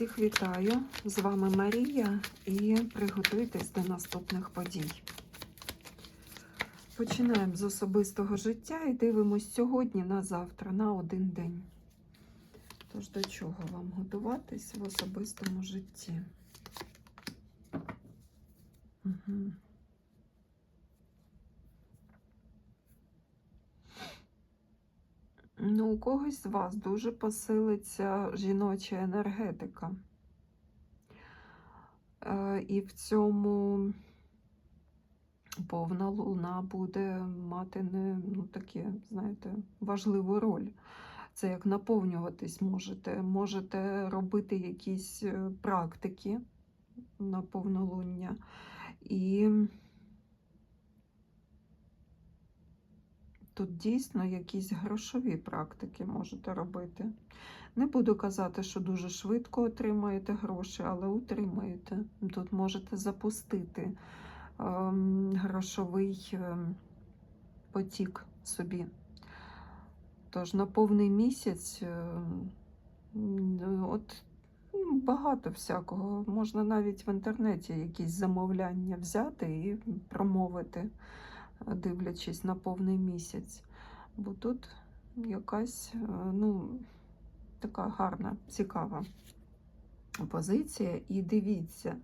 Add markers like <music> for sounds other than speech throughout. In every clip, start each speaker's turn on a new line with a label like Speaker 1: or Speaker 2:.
Speaker 1: Всіх вітаю! З вами Марія і приготуйтесь до наступних подій. Починаємо з особистого життя і дивимось сьогодні на завтра, на один день. Тож до чого вам готуватись в особистому житті? Угу. Ну, у когось з вас дуже посилиться жіноча енергетика. Е, І в цьому повна луна буде мати не ну, такі, знаєте, важливу роль. Це як наповнюватись можете. Можете робити якісь е, практики на повнолуння. І тут дійсно якісь грошові практики можете робити. Не буду казати, що дуже швидко отримаєте гроші, але утримаєте. Тут можете запустити ем, грошовий ем, потік собі. Тож на повний місяць ем, от ну, багато всякого. Можна навіть в інтернеті якісь замовляння взяти і промовити, дивлячись на повний місяць. Бо тут якась, е, ну, така гарна, цікава позиція. І дивіться,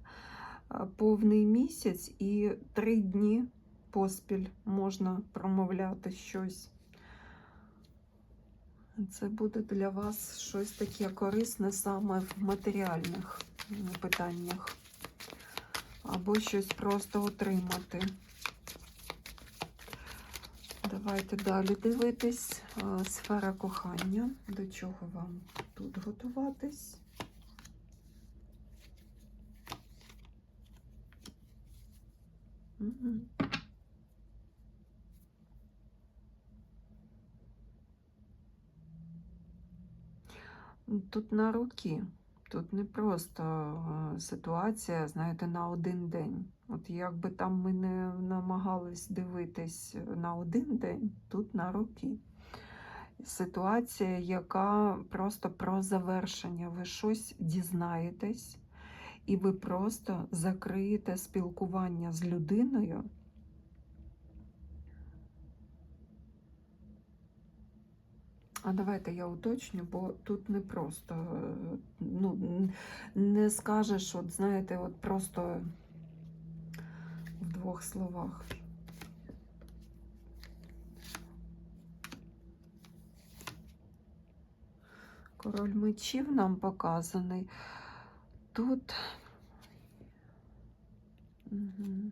Speaker 1: е, повний місяць і три дні поспіль можна промовляти щось. Це буде для вас щось таке корисне саме в матеріальних питаннях. Або щось просто отримати. Давайте далі дивитись. Е, Сфера кохання. До чого вам тут готуватись? Угу. Тут на руки. Тут не просто е, ситуація, знаєте, на один день. От як би там ми не намагались дивитись на один день, тут на роки. Ситуація, яка просто про завершення. Ви щось дізнаєтесь, і ви просто закриєте спілкування з людиною. А давайте я уточню, бо тут не просто, ну, не скажеш, от знаєте, от просто в двох словах. Король мечів нам показаний. Тут. Угу.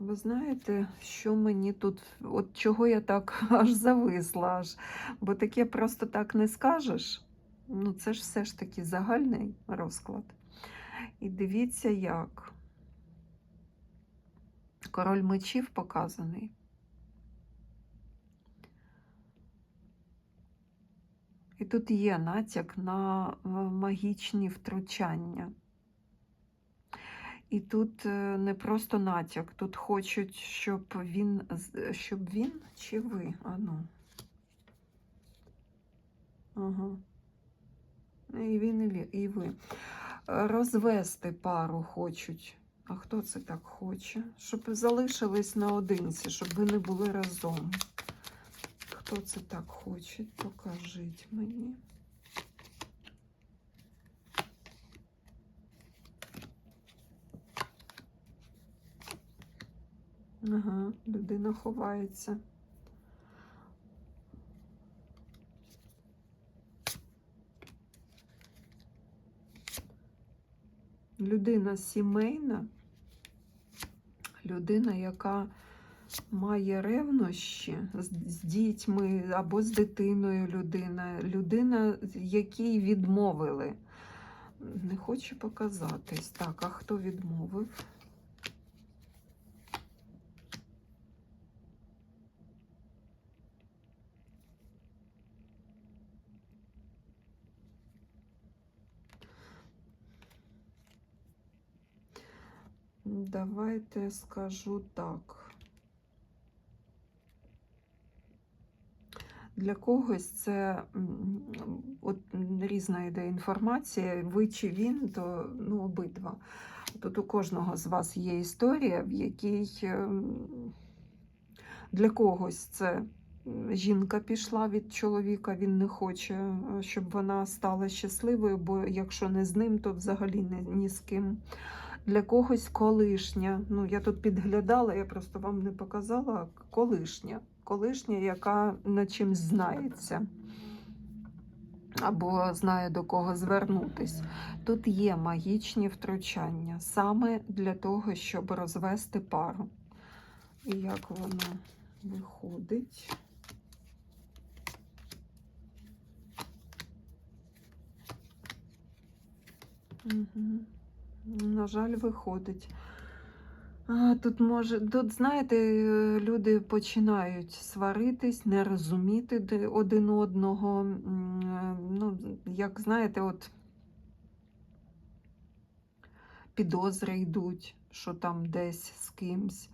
Speaker 1: Ви знаєте, що мені тут, от чого я так <laughs> аж зависла, аж, бо таке просто так не скажеш. Ну, це ж все ж таки загальний розклад. І дивіться, як. Король мечів показаний. І тут є натяк на е, магічні втручання. І тут е, не просто натяк, тут хочуть, щоб він, щоб він чи ви, ану. Ага. І він, і ви. Е, Розвести пару хочуть. А хто це так хоче? Щоб залишились наодинці, щоб ви не були разом. Хто це так хоче? Покажіть мені. Ага, людина ховається. Людина сімейна, людина, яка має ревнощі з, дітьми або з дитиною людина, людина, якій відмовили. Не хочу показатись. Так, а хто відмовив? Давайте скажу так. Для когось це от, різна йде інформація, ви чи він, то ну, обидва. Тут у кожного з вас є історія, в якій ем, для когось це жінка пішла від чоловіка, він не хоче, е, щоб вона стала щасливою, бо якщо не з ним, то взагалі не ні з ким. Для когось колишня. Ну, я тут підглядала, я просто вам не показала колишня. Колишня, яка на чимсь знається. Або знає до кого звернутись. Тут є магічні втручання саме для того, щоб розвести пару. І як воно виходить. Угу. На жаль, виходить. Тут може, тут, знаєте, люди починають сваритись, не розуміти один одного. Ну, як знаєте, от підозри йдуть, що там десь з кимсь.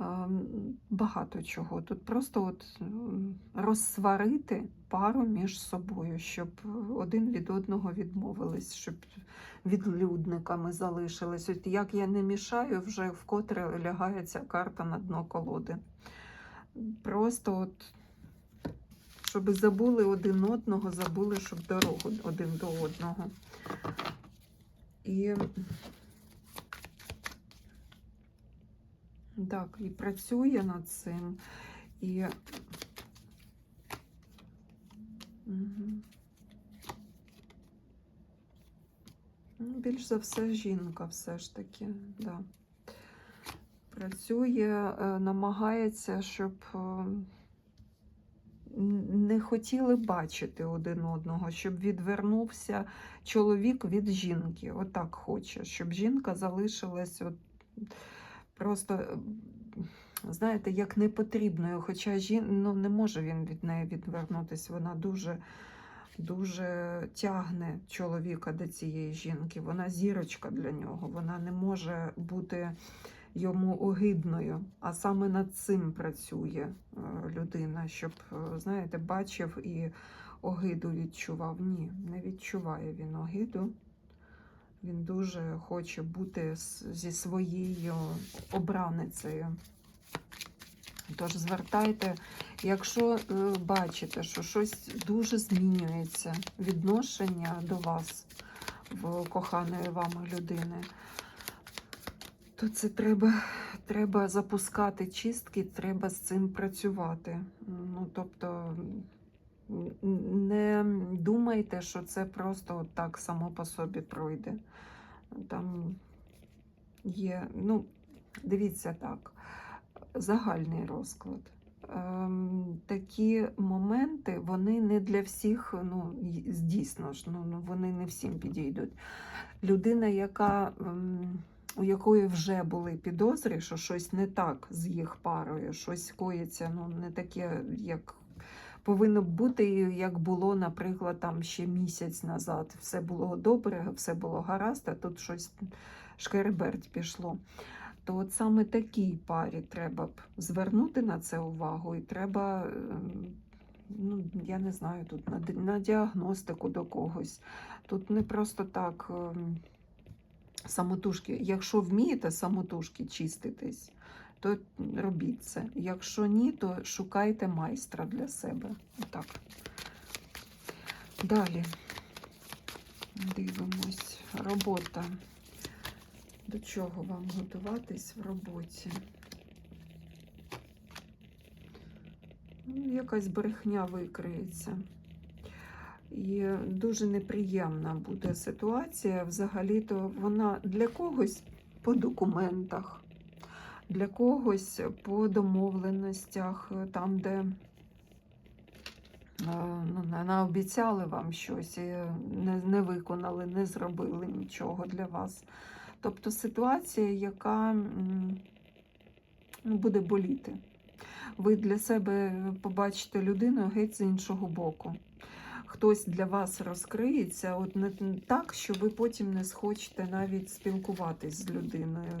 Speaker 1: Ем, Багато чого. Тут просто от розсварити пару між собою, щоб один від одного відмовились, щоб відлюдниками залишились. От як я не мішаю, вже вкотре лягає ця карта на дно колоди. Просто от, щоб забули один одного, забули, щоб дорогу один до одного. І так, і працює над цим. І Більш за все, жінка все ж таки, да. Працює, е, намагається, щоб е, не хотіли бачити один одного, щоб відвернувся чоловік від жінки. Отак хоче, щоб жінка залишилась от просто, знаєте, як непотрібною. Хоча жін... ну, не може він від неї відвернутися. Вона дуже дуже тягне чоловіка до цієї жінки. Вона зірочка для нього. Вона не може бути йому огидною. А саме над цим працює е, людина, щоб, е, знаєте, бачив і огиду відчував. Ні, не відчуває він огиду. Він дуже хоче бути зі своєю обраницею. Тож звертайте, якщо е, бачите, що щось дуже змінюється, відношення до вас, в коханої вами людини, то це треба, треба запускати чистки, треба з цим працювати. Ну, тобто не думайте, що це просто так само по собі пройде. Там є, ну, дивіться так, загальний розклад. Ем, такі моменти, вони не для всіх, ну, й- дійсно ж, ну, ну, вони не всім підійдуть. Людина, яка, ем, у якої вже були підозри, що щось не так з їх парою, щось коїться, ну, не таке, як повинно бути, як було, наприклад, там ще місяць назад. Все було добре, все було гаразд, а тут щось шкереберть пішло. То от саме такій парі треба б звернути на це увагу, і треба, ем, ну, я не знаю, тут на, на діагностику до когось. Тут не просто так ем, самотужки. Якщо вмієте самотужки чиститись, то робіть це. Якщо ні, то шукайте майстра для себе. Отак. Далі дивимось. Робота. До чого вам готуватись в роботі? Ну, Якась брехня викриється. І дуже неприємна буде ситуація. Взагалі-то вона для когось по документах, для когось по домовленостях, там, де е, ну, наобіцяли вам щось, і не, не виконали, не зробили нічого для вас. Тобто ситуація, яка ну, буде боліти. Ви для себе побачите людину геть з іншого боку. Хтось для вас розкриється, от не так, що ви потім не схочете навіть спілкуватись з людиною.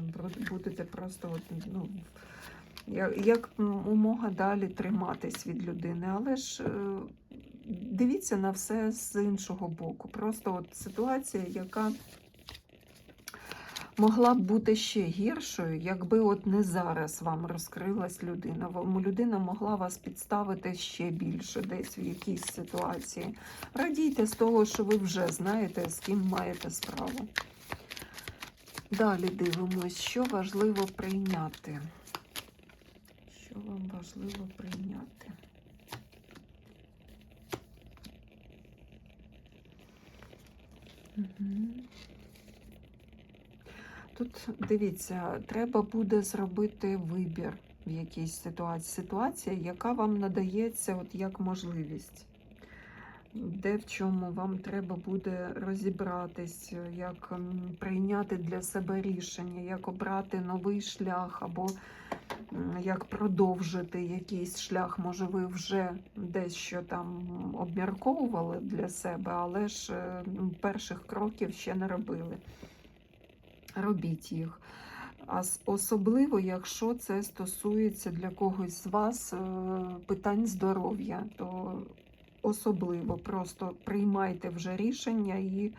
Speaker 1: Будете просто от, ну, Як умога далі триматись від людини, але ж е, дивіться на все з іншого боку. Просто от ситуація, яка могла б бути ще гіршою, якби от не зараз вам розкрилась людина. Людина могла вас підставити ще більше десь в якійсь ситуації. Радійте з того, що ви вже знаєте, з ким маєте справу. Далі дивимось, що важливо прийняти. Що вам важливо прийняти? Угу. Тут дивіться, треба буде зробити вибір в якійсь ситуації. Ситуація, яка вам надається от як можливість. Де в чому вам треба буде розібратись, як прийняти для себе рішення, як обрати новий шлях, або як продовжити якийсь шлях. Може, ви вже дещо там обмірковували для себе, але ж е, перших кроків ще не робили. Робіть їх. А особливо, якщо це стосується для когось з вас е, питань здоров'я, то особливо просто приймайте вже рішення і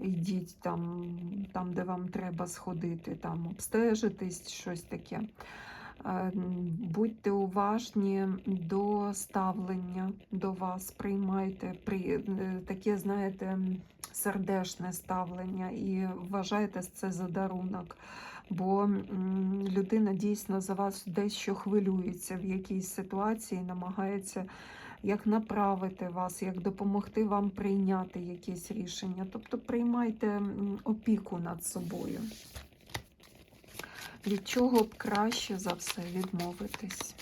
Speaker 1: йдіть там, там де вам треба сходити, там обстежитись, щось таке. Е, Будьте уважні до ставлення до вас, приймайте при, е, таке, знаєте, сердешне ставлення і вважайте це за дарунок. Бо людина дійсно за вас дещо хвилюється в якійсь ситуації, намагається як направити вас, як допомогти вам прийняти якесь рішення. Тобто приймайте опіку над собою. Від чого краще за все відмовитись?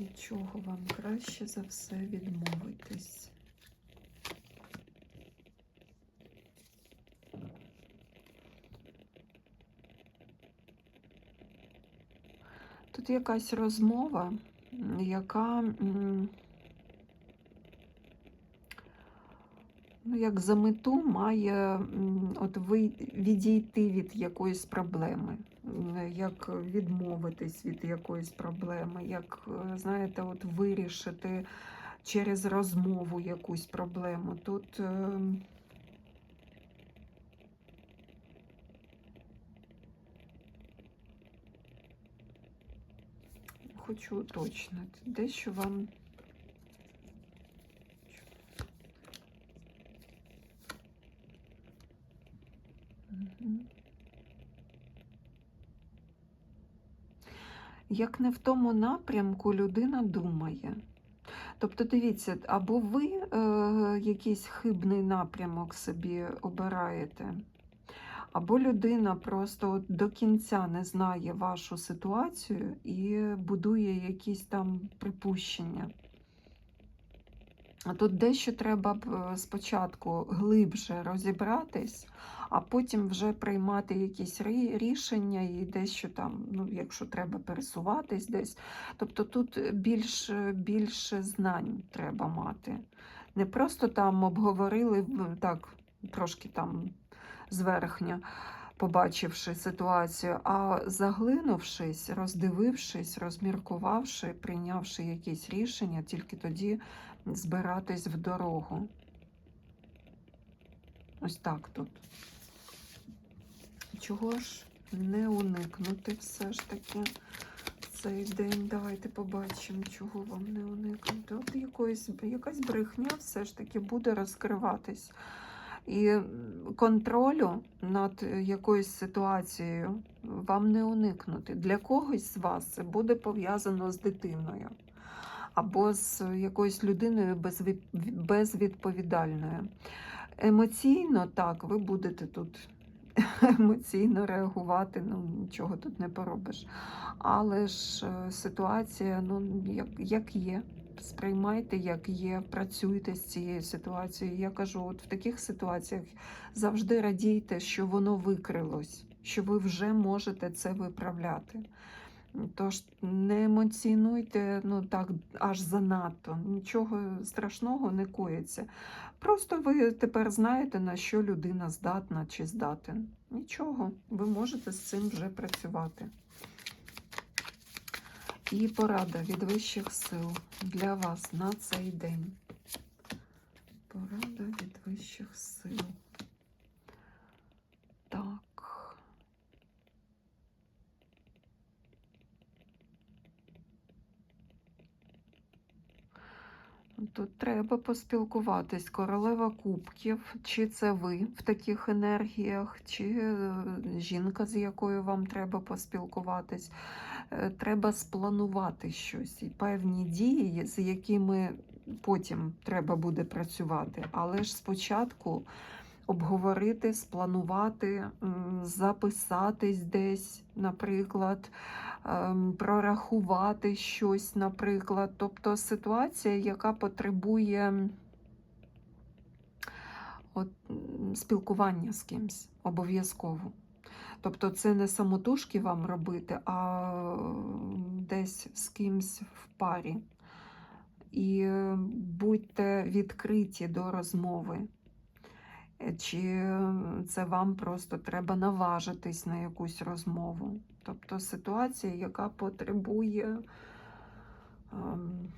Speaker 1: Від чого вам краще за все відмовитись? Тут якась розмова, яка ну, як за мету має от ви відійти від якоїсь проблеми, як відмовитись від якоїсь проблеми, як, е, знаєте, от вирішити через розмову якусь проблему. Тут е, хочу уточнити, дещо вам. Мгм. Як не в тому напрямку людина думає. Тобто, дивіться, або ви е, якийсь хибний напрямок собі обираєте, або людина просто до кінця не знає вашу ситуацію і будує якісь там припущення. Тут дещо треба е, спочатку глибше розібратись, а потім вже приймати якісь рішення і дещо там, ну, якщо треба пересуватись десь. Тобто тут більш, більше знань треба мати. Не просто там обговорили так, трошки там зверхня, побачивши ситуацію, а заглинувшись, роздивившись, розміркувавши, прийнявши якісь рішення, тільки тоді збиратись в дорогу. Ось так тут. Чого ж не уникнути все ж таки цей день? Давайте побачимо, чого вам не уникнути. От якоїсь, якась брехня все ж таки буде розкриватись. І контролю над якоюсь ситуацією вам не уникнути. Для когось з вас це буде пов'язано з дитиною або з якоюсь людиною безвідповідальною. Емоційно так, ви будете тут <laughs> емоційно реагувати, ну нічого тут не поробиш. Але ж е, ситуація, ну, як, як є. Сприймайте, як є, працюйте з цією ситуацією. Я кажу, от в таких ситуаціях завжди радійте, що воно викрилось, що ви вже можете це виправляти. Тож не емоціонуйте ну так аж занадто. Нічого страшного не коїться. Просто ви тепер знаєте, на що людина здатна чи здатен. Нічого, ви можете з цим вже працювати. І порада від вищих сил для вас на цей день. Порада від вищих сил. Так. Тут треба поспілкуватись. Королева кубків, чи це ви в таких енергіях, чи е, жінка, з якою вам треба поспілкуватись. Е, Треба спланувати щось і певні дії, з якими потім треба буде працювати. Але ж спочатку обговорити, спланувати, записатись десь, наприклад, прорахувати щось, наприклад. Тобто ситуація, яка потребує от, спілкування з кимсь обов'язково. Тобто це не самотужки вам робити, а десь з кимсь в парі. І будьте відкриті до розмови. Чи це вам просто треба наважитись на якусь розмову? Тобто ситуація, яка потребує ем,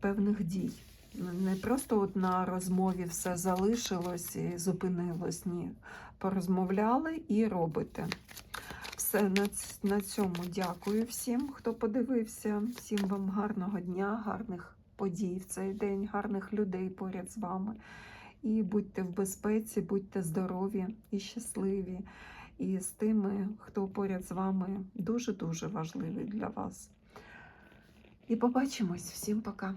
Speaker 1: певних дій. Не просто от на розмові все залишилось і зупинилось. Ні. Порозмовляли і робите. Все на, на цьому дякую всім, хто подивився. Всім вам гарного дня, гарних подій в цей день, гарних людей поряд з вами. І будьте в безпеці, будьте здорові і щасливі. І з тими, хто поряд з вами, дуже-дуже важливий для вас. І побачимось. Всім пока.